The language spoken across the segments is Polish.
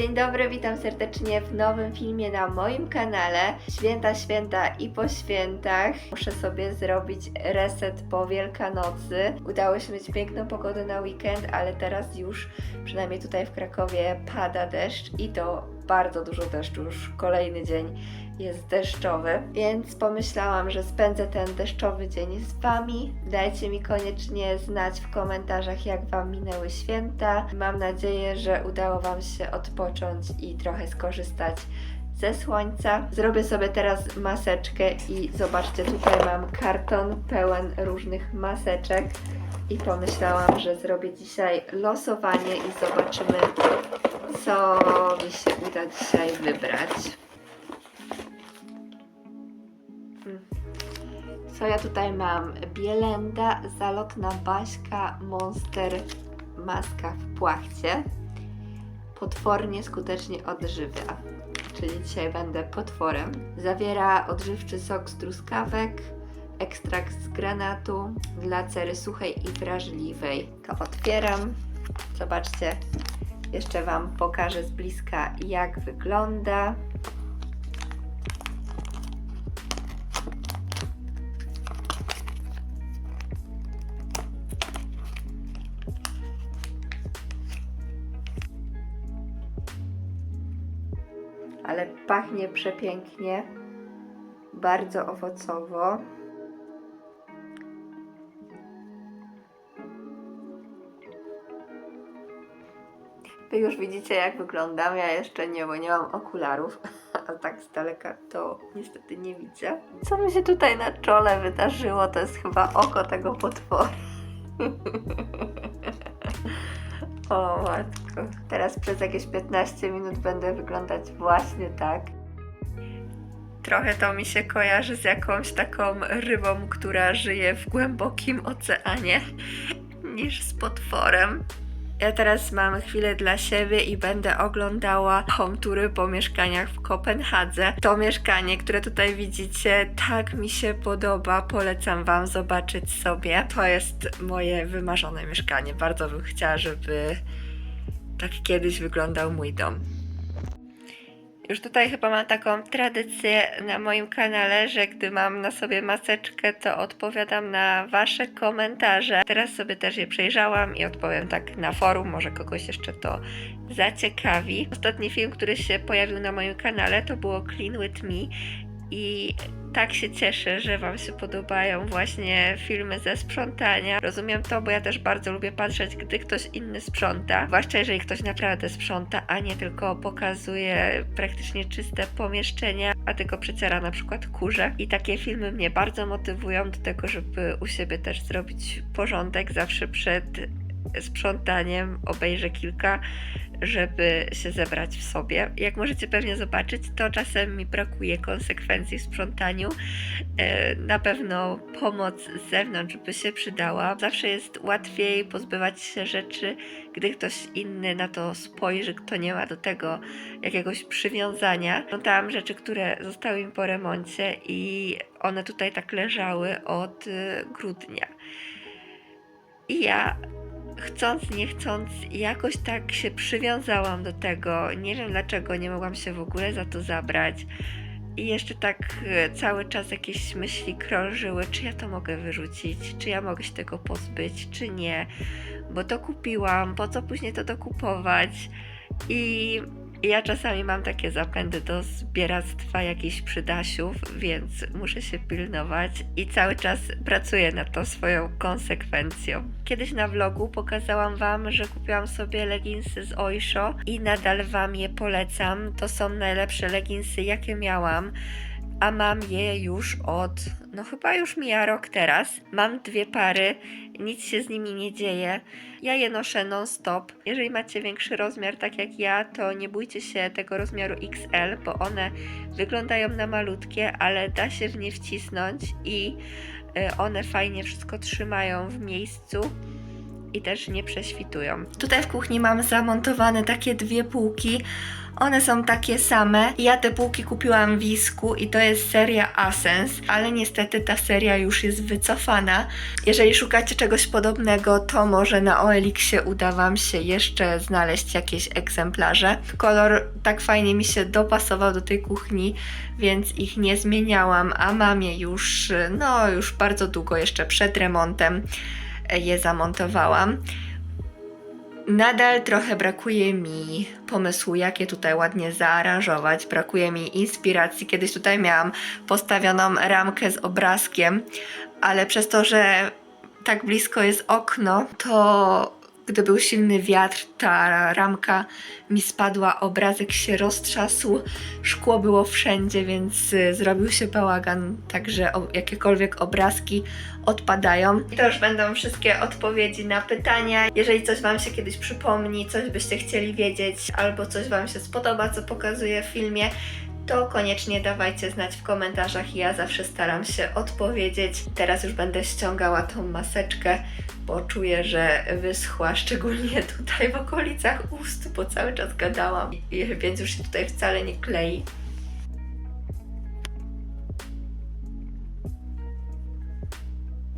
Dzień dobry, witam serdecznie w nowym filmie na moim kanale. Święta, święta i po świętach. Muszę sobie zrobić reset po Wielkanocy. Udało się mieć piękną pogodę na weekend, ale teraz już, przynajmniej tutaj w Krakowie, pada deszcz i to bardzo dużo deszczu. Już kolejny dzień jest deszczowy, więc pomyślałam, że spędzę ten deszczowy dzień z Wami. Dajcie mi koniecznie znać w komentarzach, jak Wam minęły święta. Mam nadzieję, że udało Wam się odpocząć i trochę skorzystać ze słońca. Zrobię sobie teraz maseczkę i zobaczcie, tutaj mam karton pełen różnych maseczek i pomyślałam, że zrobię dzisiaj losowanie i zobaczymy, co mi się uda dzisiaj wybrać. Co ja tutaj mam? Bielenda, zalotna Baśka, Monster, maska w płachcie. Potwornie skutecznie odżywia, czyli dzisiaj będę potworem. Zawiera odżywczy sok z truskawek, ekstrakt z granatu dla cery suchej i wrażliwej. To otwieram. Zobaczcie, jeszcze Wam pokażę z bliska, jak wygląda. Pachnie przepięknie, bardzo owocowo. Wy już widzicie, jak wyglądam. Ja jeszcze nie, bo nie mam okularów, a tak z daleka to niestety nie widzę. Co mi się tutaj na czole wydarzyło, to jest chyba oko tego potwora. O matko. Teraz przez jakieś 15 minut będę wyglądać właśnie tak. Trochę to mi się kojarzy z jakąś taką rybą, która żyje w głębokim oceanie, niż z potworem. Ja teraz mam chwilę dla siebie i będę oglądała home tury po mieszkaniach w Kopenhadze. To mieszkanie, które tutaj widzicie, tak mi się podoba. Polecam Wam zobaczyć sobie. To jest moje wymarzone mieszkanie. Bardzo bym chciała, żeby tak kiedyś wyglądał mój dom. Już tutaj chyba mam taką tradycję na moim kanale, że gdy mam na sobie maseczkę, to odpowiadam na Wasze komentarze. Teraz sobie też je przejrzałam i odpowiem tak na forum, może kogoś jeszcze to zaciekawi. Ostatni film, który się pojawił na moim kanale, to było Clean With Me i tak się cieszę, że Wam się podobają właśnie filmy ze sprzątania. Rozumiem to, bo ja też bardzo lubię patrzeć, gdy ktoś inny sprząta, zwłaszcza jeżeli ktoś naprawdę sprząta, a nie tylko pokazuje praktycznie czyste pomieszczenia, a tylko przeciera na przykład kurze. I takie filmy mnie bardzo motywują do tego, żeby u siebie też zrobić porządek zawsze przed sprzątaniem obejrzę kilka, żeby się zebrać w sobie. Jak możecie pewnie zobaczyć, to czasem mi brakuje konsekwencji w sprzątaniu. E, Na pewno pomoc z zewnątrz by się przydała. Zawsze jest łatwiej pozbywać się rzeczy, gdy ktoś inny na to spojrzy, kto nie ma do tego jakiegoś przywiązania. Sprzątałam rzeczy, które zostały mi po remoncie i one tutaj tak leżały od y, grudnia. I ja chcąc, nie chcąc, jakoś tak się przywiązałam do tego. Nie wiem dlaczego nie mogłam się w ogóle za to zabrać. I jeszcze tak e, cały czas jakieś myśli krążyły, czy ja to mogę wyrzucić, czy ja mogę się tego pozbyć, czy nie, bo to kupiłam, po co później to dokupować. I ja czasami mam takie zapędy do zbieractwa jakichś przydasiów, więc muszę się pilnować i cały czas pracuję nad tą swoją konsekwencją. Kiedyś na vlogu pokazałam Wam, że kupiłam sobie leginsy z Oysho i nadal Wam je polecam. To są najlepsze leginsy, jakie miałam. A mam je już od, no chyba już mija rok teraz. Mam dwie pary, nic się z nimi nie dzieje. Ja je noszę non-stop. Jeżeli macie większy rozmiar, tak jak ja, to nie bójcie się tego rozmiaru XL, bo one wyglądają na malutkie, ale da się w nie wcisnąć i y, one fajnie wszystko trzymają w miejscu i też nie prześwitują. Tutaj w kuchni mam zamontowane takie dwie półki. One są takie same. Ja te półki kupiłam w Wisku i to jest seria Asens, ale niestety ta seria już jest wycofana. Jeżeli szukacie czegoś podobnego, to może na OLX-ie uda Wam się jeszcze znaleźć jakieś egzemplarze. Kolor tak fajnie mi się dopasował do tej kuchni, więc ich nie zmieniałam, a mam je już, no już bardzo długo, jeszcze przed remontem je zamontowałam. Nadal trochę brakuje mi pomysłu, jak je tutaj ładnie zaaranżować. Brakuje mi inspiracji. Kiedyś tutaj miałam postawioną ramkę z obrazkiem, ale przez to, że tak blisko jest okno, to gdy był silny wiatr, ta ramka mi spadła, obrazek się roztrzasł, szkło było wszędzie, więc y, zrobił się bałagan, także jakiekolwiek obrazki odpadają. I to już będą wszystkie odpowiedzi na pytania. Jeżeli coś Wam się kiedyś przypomni, coś byście chcieli wiedzieć, albo coś Wam się spodoba, co pokazuję w filmie, to koniecznie dawajcie znać w komentarzach. Ja zawsze staram się odpowiedzieć. Teraz już będę ściągała tą maseczkę, bo czuję, że wyschła, szczególnie tutaj w okolicach ust, bo cały czas gadałam, więc już się tutaj wcale nie klei.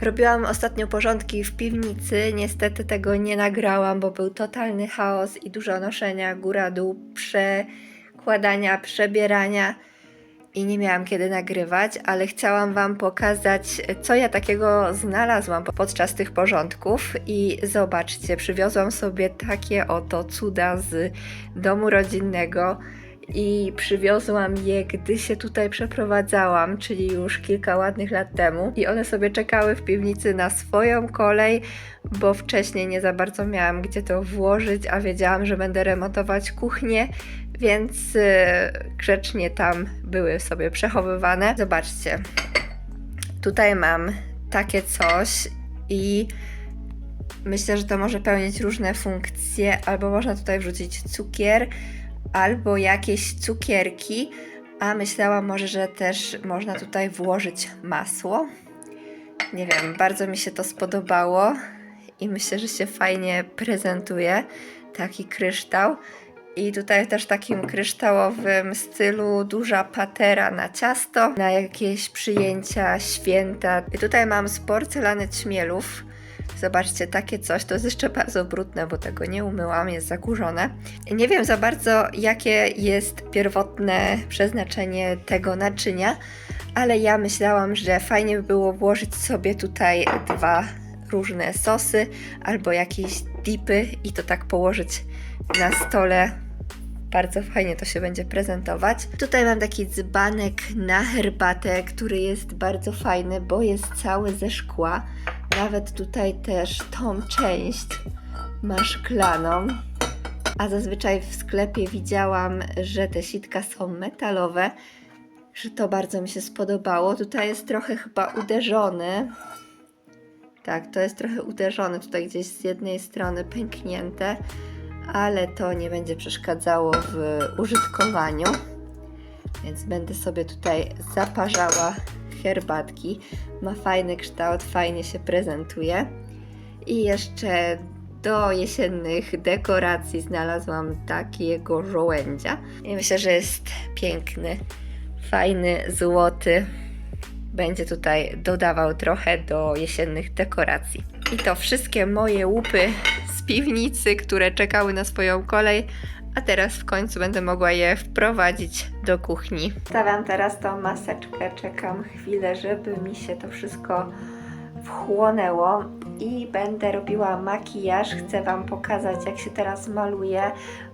Robiłam ostatnio porządki w piwnicy. Niestety tego nie nagrałam, bo był totalny chaos i dużo noszenia góra-dół, przekładania, przebierania i nie miałam kiedy nagrywać, ale chciałam Wam pokazać, co ja takiego znalazłam podczas tych porządków. I zobaczcie, przywiozłam sobie takie oto cuda z domu rodzinnego i przywiozłam je, gdy się tutaj przeprowadzałam, czyli już kilka ładnych lat temu. I one sobie czekały w piwnicy na swoją kolej, bo wcześniej nie za bardzo miałam gdzie to włożyć, a wiedziałam, że będę remontować kuchnię, więc yy, grzecznie tam były sobie przechowywane. Zobaczcie, tutaj mam takie coś i myślę, że to może pełnić różne funkcje, albo można tutaj wrzucić cukier, albo jakieś cukierki, a myślałam może, że też można tutaj włożyć masło. Nie wiem, bardzo mi się to spodobało i myślę, że się fajnie prezentuje taki kryształ. I tutaj też w takim kryształowym stylu duża patera na ciasto, na jakieś przyjęcia, święta. I tutaj mam z porcelany ćmielów. Zobaczcie, takie coś. To jest jeszcze bardzo brudne, bo tego nie umyłam, jest zakurzone. Nie wiem za bardzo, jakie jest pierwotne przeznaczenie tego naczynia, ale ja myślałam, że fajnie by było włożyć sobie tutaj dwa różne sosy albo jakieś dipy i to tak położyć na stole. Bardzo fajnie to się będzie prezentować. Tutaj mam taki dzbanek na herbatę, który jest bardzo fajny, bo jest cały ze szkła. Nawet tutaj też tą część ma szklaną. A zazwyczaj w sklepie widziałam, że te sitka są metalowe, że to bardzo mi się spodobało. Tutaj jest trochę chyba uderzony. Tak, to jest trochę uderzone tutaj gdzieś z jednej strony pęknięte, ale to nie będzie przeszkadzało w użytkowaniu. Więc będę sobie tutaj zaparzała herbatki. Ma fajny kształt, fajnie się prezentuje. I jeszcze do jesiennych dekoracji znalazłam takiego żołędzia. I myślę, że jest piękny, fajny, złoty. Będzie tutaj dodawał trochę do jesiennych dekoracji. I to wszystkie moje łupy z piwnicy, które czekały na swoją kolej, a teraz w końcu będę mogła je wprowadzić do kuchni. Stawiam teraz tą maseczkę, czekam chwilę, żeby mi się to wszystko wchłonęło i będę robiła makijaż. Chcę Wam pokazać, jak się teraz maluje,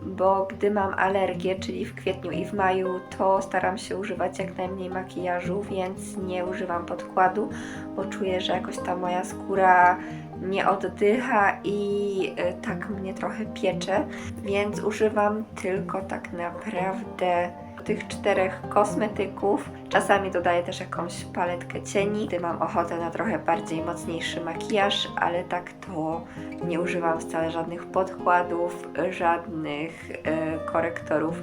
bo gdy mam alergię, czyli w kwietniu i w maju, to staram się używać jak najmniej makijażu, więc nie używam podkładu, bo czuję, że jakoś ta moja skóra nie oddycha i y, tak mnie trochę piecze, więc używam tylko tak naprawdę tych czterech kosmetyków. Czasami dodaję też jakąś paletkę cieni, gdy mam ochotę na trochę bardziej mocniejszy makijaż, ale tak to nie używam wcale żadnych podkładów, żadnych e, korektorów.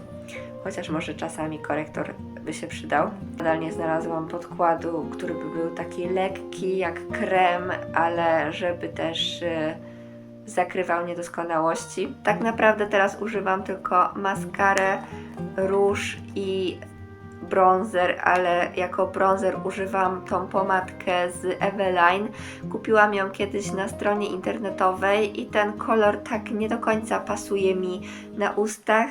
Chociaż może czasami korektor by się przydał. Nadal nie znalazłam podkładu, który by był taki lekki jak krem, ale żeby też e, zakrywał niedoskonałości. Tak naprawdę teraz używam tylko maskarę, róż i bronzer, ale jako bronzer używam tą pomadkę z Eveline. Kupiłam ją kiedyś na stronie internetowej i ten kolor tak nie do końca pasuje mi na ustach.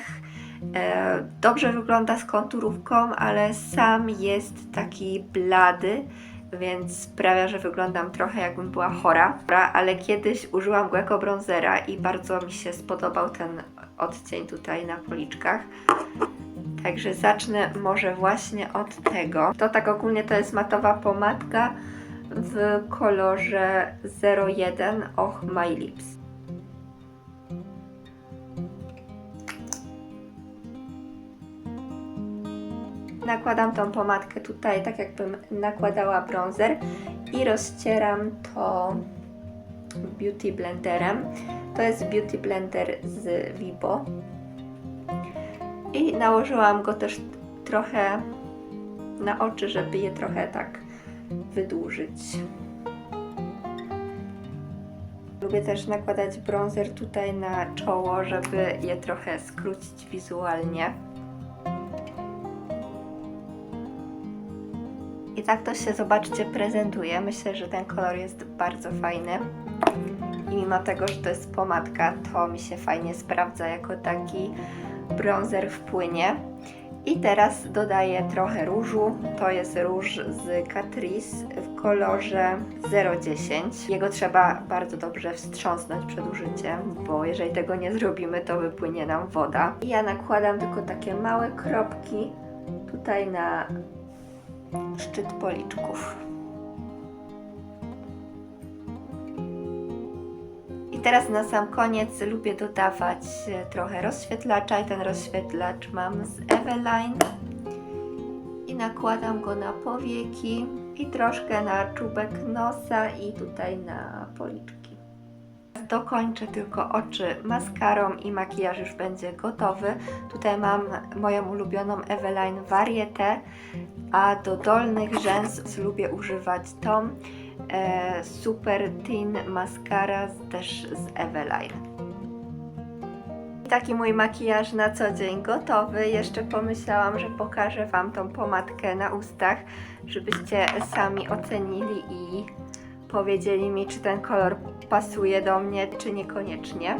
E, Dobrze wygląda z konturówką, ale sam jest taki blady, więc sprawia, że wyglądam trochę jakbym była chora. Ale kiedyś użyłam jako bronzera i bardzo mi się spodobał ten odcień tutaj na policzkach. Także zacznę może właśnie od tego. To tak ogólnie to jest matowa pomadka w kolorze 01 Och My Lips. Nakładam tą pomadkę tutaj, tak jakbym nakładała bronzer i rozcieram to Beauty Blenderem. To jest Beauty Blender z Vibo. I nałożyłam go też trochę na oczy, żeby je trochę tak wydłużyć. Lubię też nakładać bronzer tutaj na czoło, żeby je trochę skrócić wizualnie. I tak to się, zobaczcie, prezentuje. Myślę, że ten kolor jest bardzo fajny. I mimo tego, że to jest pomadka, to mi się fajnie sprawdza jako taki bronzer w płynie. I teraz dodaję trochę różu. To jest róż z Catrice w kolorze 010. Jego trzeba bardzo dobrze wstrząsnąć przed użyciem, bo jeżeli tego nie zrobimy, to wypłynie nam woda. I ja nakładam tylko takie małe kropki tutaj na szczyt policzków. I teraz na sam koniec lubię dodawać e, trochę rozświetlacza i ten rozświetlacz mam z Eveline i nakładam go na powieki i troszkę na czubek nosa i tutaj na policzki. Dokończę tylko oczy maskarą i makijaż już będzie gotowy. Tutaj mam moją ulubioną Eveline Varieté, a do dolnych rzęs lubię używać tą e, Super Thin Mascara też z Eveline. Taki mój makijaż na co dzień gotowy. Jeszcze pomyślałam, że pokażę Wam tą pomadkę na ustach, żebyście sami ocenili i powiedzieli mi, czy ten kolor pasuje do mnie, czy niekoniecznie.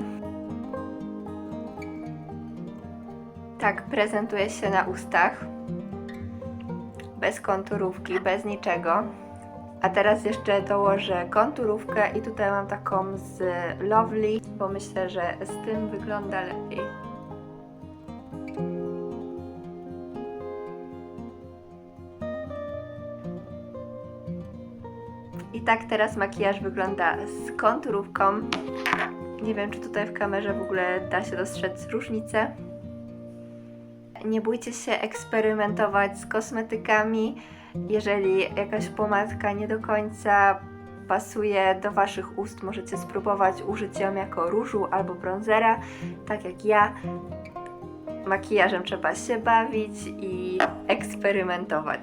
Tak prezentuje się na ustach. Bez konturówki, bez niczego. A teraz jeszcze dołożę konturówkę i tutaj mam taką z Lovely, bo myślę, że z tym wygląda lepiej. I tak teraz makijaż wygląda z konturówką. Nie wiem, czy tutaj w kamerze w ogóle da się dostrzec różnicę. Nie bójcie się eksperymentować z kosmetykami. Jeżeli jakaś pomadka nie do końca pasuje do Waszych ust, możecie spróbować użyć ją jako różu albo bronzera, tak jak ja. Makijażem trzeba się bawić i eksperymentować.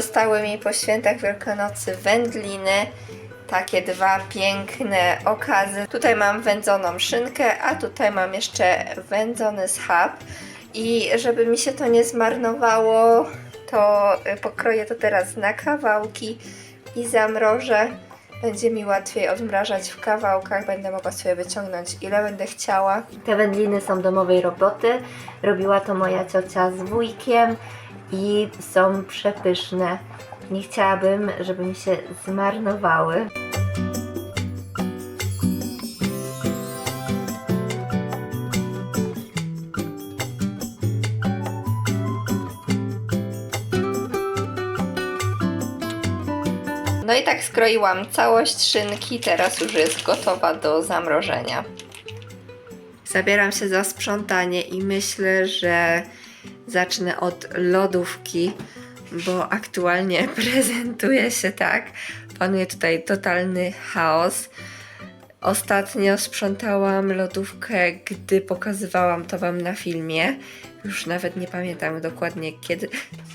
Zostały mi po świętach Wielkanocy wędliny. Takie dwa piękne okazy. Tutaj mam wędzoną szynkę, a tutaj mam jeszcze wędzony schab. I żeby mi się to nie zmarnowało, to y, pokroję to teraz na kawałki i zamrożę. Będzie mi łatwiej odmrażać w kawałkach, będę mogła sobie wyciągnąć ile będę chciała. Te wędliny są domowej roboty. Robiła to moja ciocia z wujkiem i są przepyszne. Nie chciałabym, żeby mi się zmarnowały. No i tak skroiłam całość szynki, teraz już jest gotowa do zamrożenia. Zabieram się za sprzątanie i myślę, że zacznę od lodówki, bo aktualnie prezentuje się tak. Panuje tutaj totalny chaos. Ostatnio sprzątałam lodówkę, gdy pokazywałam to Wam na filmie. Już nawet nie pamiętam dokładnie kiedy.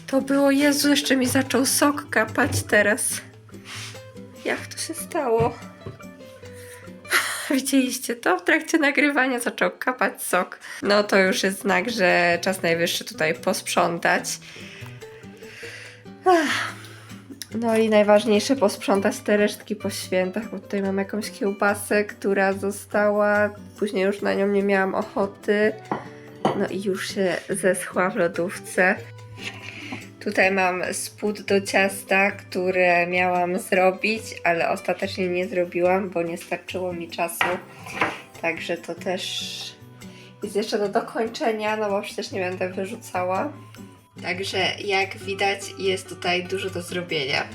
To było, Jezu, jeszcze mi zaczął sok kapać teraz. Jak to się stało? Widzieliście to? W trakcie nagrywania zaczął kapać sok. No to już jest znak, że czas najwyższy tutaj posprzątać. No i najważniejsze posprzątać te resztki po świętach, bo tutaj mam jakąś kiełbasę, która została, później już na nią nie miałam ochoty. No i już się zeschła w lodówce. Tutaj mam spód do ciasta, które miałam zrobić, ale ostatecznie nie zrobiłam, bo nie starczyło mi czasu. Także to też jest jeszcze do dokończenia, no bo przecież nie będę wyrzucała. Także jak widać jest tutaj dużo do zrobienia.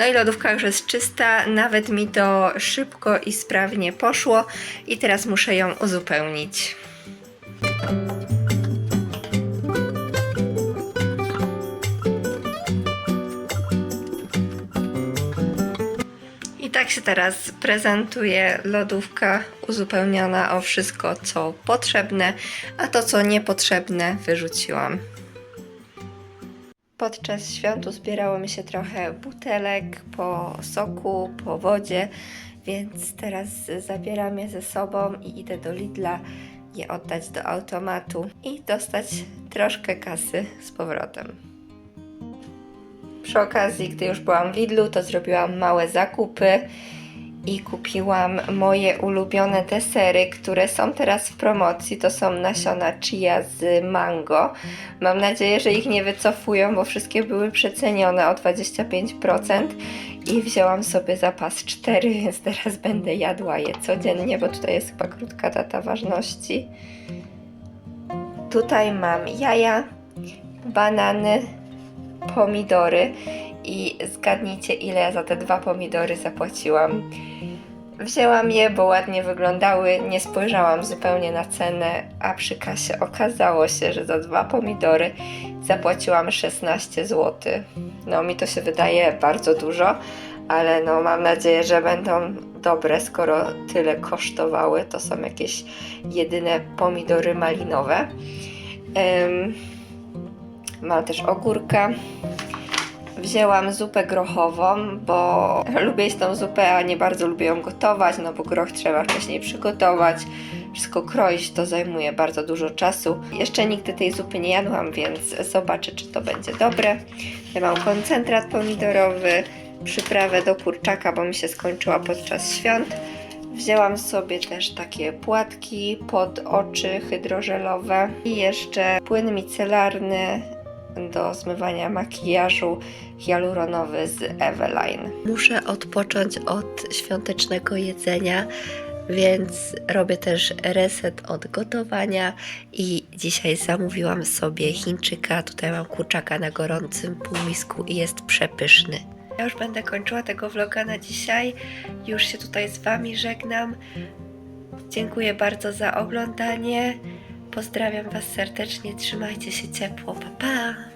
No i lodówka już jest czysta, nawet mi to szybko i sprawnie poszło i teraz muszę ją uzupełnić. I tak się teraz prezentuje lodówka uzupełniona o wszystko, co potrzebne, a to, co niepotrzebne, wyrzuciłam. Podczas świąt zbierało mi się trochę butelek po soku, po wodzie, więc teraz zabieram je ze sobą i idę do Lidla je oddać do automatu i dostać troszkę kasy z powrotem. Przy okazji, gdy już byłam w Lidlu, to zrobiłam małe zakupy i kupiłam moje ulubione desery, które są teraz w promocji. To są nasiona chia z mango. Mam nadzieję, że ich nie wycofują, bo wszystkie były przecenione o 25% i wzięłam sobie zapas 4, więc teraz będę jadła je codziennie, bo tutaj jest chyba krótka data ważności. Tutaj mam jaja, banany, pomidory i zgadnijcie ile za te dwa pomidory zapłaciłam. Wzięłam je, bo ładnie wyglądały, nie spojrzałam zupełnie na cenę, a przy kasie okazało się, że za dwa pomidory zapłaciłam 16 zł. No mi to się wydaje bardzo dużo, ale no mam nadzieję, że będą dobre, skoro tyle kosztowały. To są jakieś jedyne pomidory malinowe. Ym, mam też ogórka. Wzięłam zupę grochową, bo lubię jeść tą zupę, a nie bardzo lubię ją gotować, no bo groch trzeba wcześniej przygotować, wszystko kroić, to zajmuje bardzo dużo czasu. Jeszcze nigdy tej zupy nie jadłam, więc zobaczę, czy to będzie dobre. Ja mam koncentrat pomidorowy, przyprawę do kurczaka, bo mi się skończyła podczas świąt. Wzięłam sobie też takie płatki pod oczy hydrożelowe i jeszcze płyn micelarny do zmywania makijażu hialuronowy z Eveline. Muszę odpocząć od świątecznego jedzenia, więc robię też reset od gotowania i dzisiaj zamówiłam sobie Chińczyka. Tutaj mam kurczaka na gorącym półmisku i jest przepyszny. Ja już będę kończyła tego vloga na dzisiaj. Już się tutaj z Wami żegnam. Dziękuję bardzo za oglądanie. Pozdrawiam Was serdecznie. Trzymajcie się ciepło. Pa, pa!